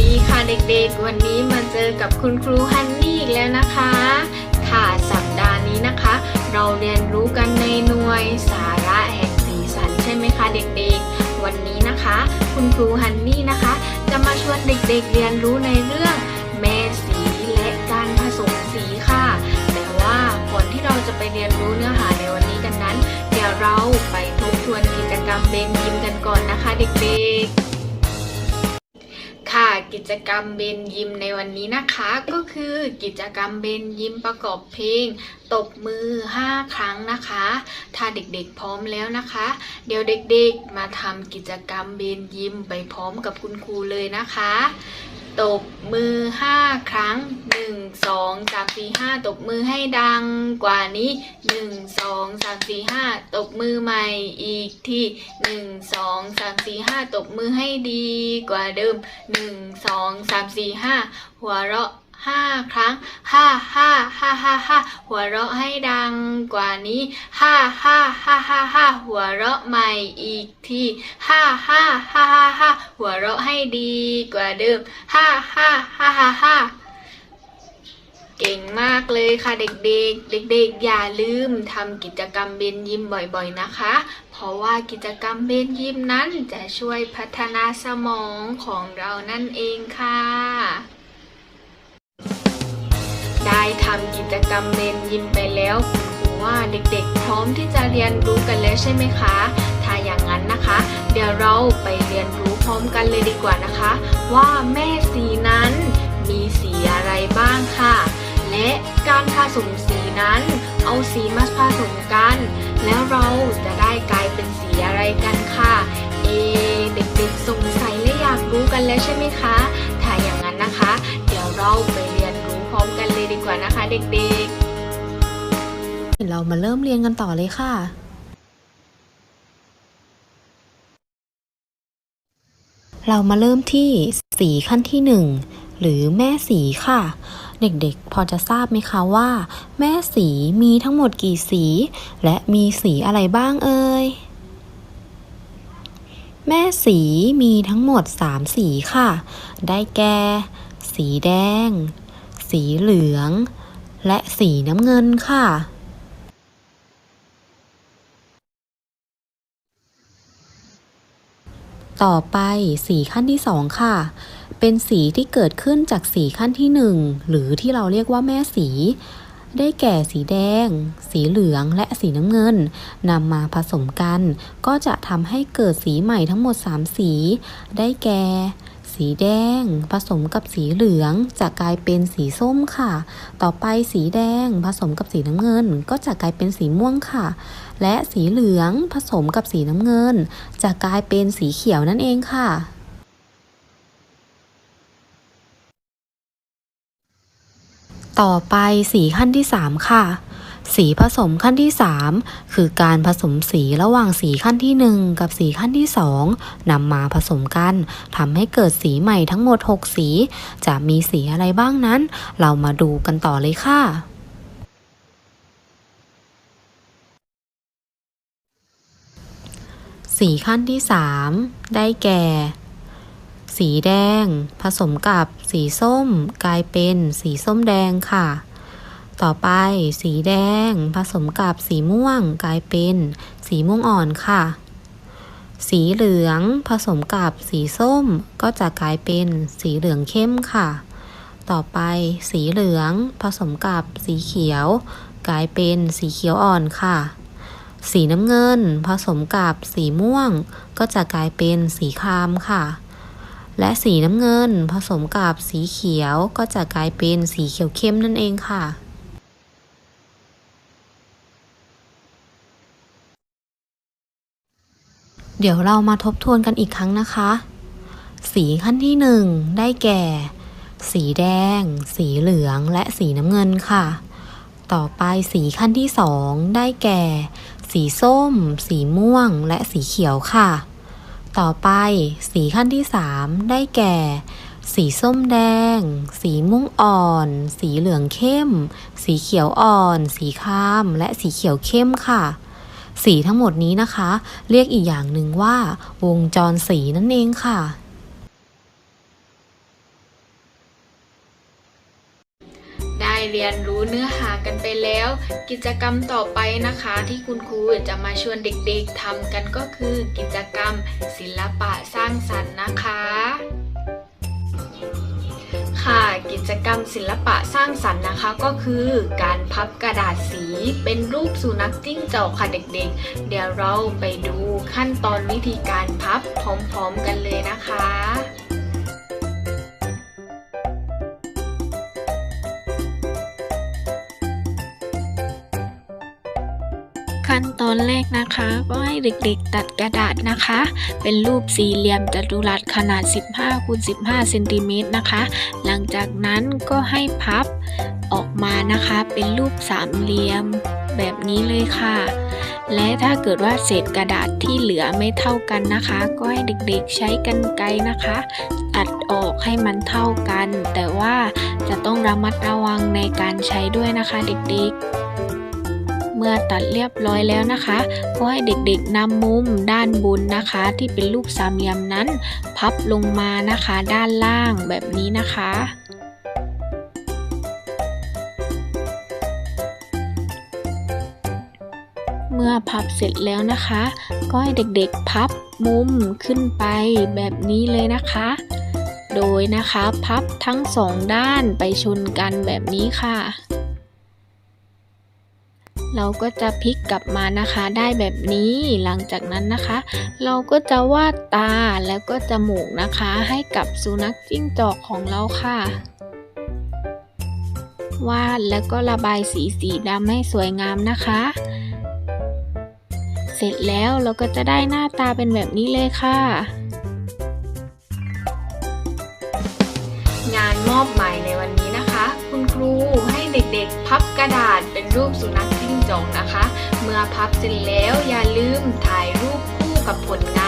ดีค่ะเด็กๆ วันนี้มาเจอกับคุณครูฮันนี่อีกแล้วนะคะ ค่ะสัปดาห์นี้นะคะ เราเรียนรู้กันในหน่วยสาระแห่งสีสันใช่ไหมคะเด็กๆ วันนี้นะคะ คุณครูฮันนี่นะคะ จะมาชวนเด็กๆ เรียนรู้ในเรื่องแม่สีและการผสมสีค่ะ แต่ว่าก่อนที่เราจะไปเรียนรู้เนื้อหาในวันนี้กันนั้น เดี๋ยวเราไปทบทวนกิจกรรมเบนยิมกันก่อนนะคะ เด็กๆ กิจกรรมเบนยิมในวันนี้นะคะ ก็คือกิจกรรมเบนยิมประกอบเพลง ตบมือ 5 ครั้งนะคะ ถ้าเด็กๆพร้อมแล้วนะคะ เดี๋ยวเด็กๆมาทำกิจกรรมเบนยิมไปพร้อมกับคุณครูเลยนะคะ ตบมือ5ครั้ง1 2 3 4 5ตบมือให้ดังกว่านี้1 2 3 4 5ตบมือใหม่อีกที1 2 3 4 5ตบมือให้ดีกว่าเดิม1 2 3 4 5หัวเราะ 5ครั้งห้าห้าห้าห้าห้าหัวเราะให้ดังกว่านี้ห้าห้าห้าห้าห้าหัวเราะใหม่อีกทีห้าห้าห้าห้าห้าหัวเราะให้ดีกว่าเดิมห้าห้าห้าห้าห้าเก่งมากเลยค่ะเด็กๆ เด็กๆ อย่าลืมทำกิจกรรมเบนยิมบ่อยๆนะคะ เพราะว่ากิจกรรมเบนยิมนั้นจะช่วยพัฒนาสมองของเรานั่นเองค่ะ ได้ทำกิจกรรมเบนยิมไปแล้วครูว่าเด็กๆ พร้อมที่จะเรียนรู้กันแล้วใช่ไหมคะ ถ้าอย่างนั้นนะคะ เดี๋ยวเราไปเรียนรู้พร้อมกันเลยดีกว่านะคะ ว่าแม่สีนั้นมีสีอะไรบ้างค่ะ และการผสมสีนั้น เอาสีมาผสมกัน แล้วเราจะได้กลายเป็นสีอะไรกันค่ะ เอ เด็กๆสงสัยและอยากรู้กันแล้วใช่ไหมคะ ถ้าอย่างนั้นนะคะ เดี๋ยวเราไป ร้อมกันเลยดีกว่านะคะ เด็กๆ เรามาเริ่มเรียนกันต่อเลยค่ะ เรามาเริ่มที่สีขั้นที่หนึ่งหรือแม่สีค่ะ เด็กๆ พอจะทราบไหมคะว่า แม่สีมีทั้งหมดกี่สี และมีสีอะไรบ้างเอ่ยแม่สีมีทั้งหมด 3 สีค่ะ ได้แก่ สีแดง สีเหลือง และสีน้ำเงินค่ะ ต่อไปสีขั้นที่สองค่ะ เป็นสีที่เกิดขึ้นจากสีขั้นที่หนึ่งหรือที่เราเรียกว่าแม่สีได้แก่สีแดง สีเหลือง และสีน้ำเงินนำมาผสมกัน ก็จะทำให้เกิดสีใหม่ทั้งหมด 3 สี ได้แก่ สีแดง ผสมกับสีเหลือง จะกลายเป็นสีส้มค่ะ ต่อไปสีแดง ผสมกับสีน้ำเงิน ก็จะกลายเป็นสีม่วงค่ะ และสีเหลืองผสมกับสีน้ำเงิน จะกลายเป็นสีเขียวนั่นเองค่ะต่อไปสีขั้นที่ 3 ค่ะ สีผสมขั้นที่ 3 คือการผสมสีระหว่างสีขั้นที่ 1 กับสีขั้นที่ 2นำมาผสมกันทำให้เกิดสีใหม่ทั้งหมด 6 สี จะมีสีอะไรบ้างนั้น เรามาดูกันต่อเลยค่ะสีขั้นที่ 3 ได้แก่ สีแดง ผสมกับสีส้ม กลายเป็นสีส้มแดงค่ะ ต่อไปสีแดง ผสมกับสีม่วงกลายเป็นสีม่วงอ่อนค่ะ สีเหลืองผสมกับสีส้ม ก็จะกลายเป็นสีเหลืองเข้มค่ะ ต่อไปสีเหลืองผสมกับสีเขียว กลายเป็นสีเขียวอ่อนค่ะ สีน้ำเงินผสมกับสีม่วง ก็จะกลายเป็นสีครามค่ะและสีน้ำเงินผสมกับสีเขียวก็จะกลายเป็นสีเขียวเข้มนั่นเองค่ะ เดี๋ยวเรามาทบทวนกันอีกครั้งนะคะ สีขั้นที่หนึ่งได้แก่ สีแดง สีเหลืองและสีน้ำเงินค่ะ ต่อไปสีขั้นที่สองได้แก่ สีส้ม สีม่วง และสีเขียวค่ะ ต่อไปสีขั้นที่3ได้แก่ สีส้มแดง สีม่วงอ่อน สีเหลืองเข้ม สีเขียวอ่อน สีคราม และสีเขียวเข้มค่ะ สีทั้งหมดนี้นะคะ เรียกอีกอย่างหนึ่งว่า วงจรสีนั่นเองค่ะได้เรียนรู้เนื้อหากันไปแล้ว กิจกรรมต่อไปนะคะ ที่คุณครูจะมาชวนเด็กๆทำกันก็คือ กิจกรรมศิลปะสร้างสรรค์นะคะ กิจกรรมศิลปะสร้างสรรค์นะคะ ก็คือการพับกระดาษสีเป็นรูปสุนัขจิ้งจอกค่ะเด็กๆ เดี๋ยวเราไปดูขั้นตอนวิธีการพับพร้อมๆกันเลยนะคะ ขั้นตอนแรกนะคะ ก็ให้เด็กๆตัดกระดาษนะคะ เป็นรูปสี่เหลี่ยมจัตุรัสขนาด 15คูณ15เซนติเมตรนะคะ หลังจากนั้นก็ให้พับออกมานะคะ เป็นรูปสามเหลี่ยมแบบนี้เลยค่ะ และถ้าเกิดว่าเศษกระดาษที่เหลือไม่เท่ากันนะคะ ก็ให้เด็กๆใช้กรรไกรนะคะ ตัดออกให้มันเท่ากัน แต่ว่าจะต้องระมัดระวังในการใช้ด้วยนะคะเด็กๆ เมื่อตัดเรียบร้อยแล้วนะคะก็ให้เด็กๆนำมุมด้านบนนะคะ ที่เป็นรูปสามเหลี่ยมนั้น พับลงมานะคะ ด้านล่างแบบนี้นะคะเมื่อพับเสร็จแล้วนะคะ ก็ให้เด็กๆพับมุมขึ้นไปแบบนี้เลยนะคะ โดยนะคะพับทั้งสองด้านไปชนกันแบบนี้ค่ะ เราก็จะพลิกกลับมานะคะได้แบบนี้หลังจากนั้นนะคะ เราก็จะวาดตาแล้วก็จมูกนะคะ ให้กับสุนัขจิ้งจอกของเราค่ะ วาดแล้วก็ระบายสีสีดำให้สวยงามนะคะ เสร็จแล้วเราก็จะได้หน้าตาเป็นแบบนี้เลยค่ะงานมอบหมายในวันนี้นะคะ คุณครู เด็กๆ พับกระดาษเป็นรูปสุนัขจิ้งจอกนะคะ เมื่อพับเสร็จแล้วอย่าลืมถ่ายรูปคู่กับผลงาน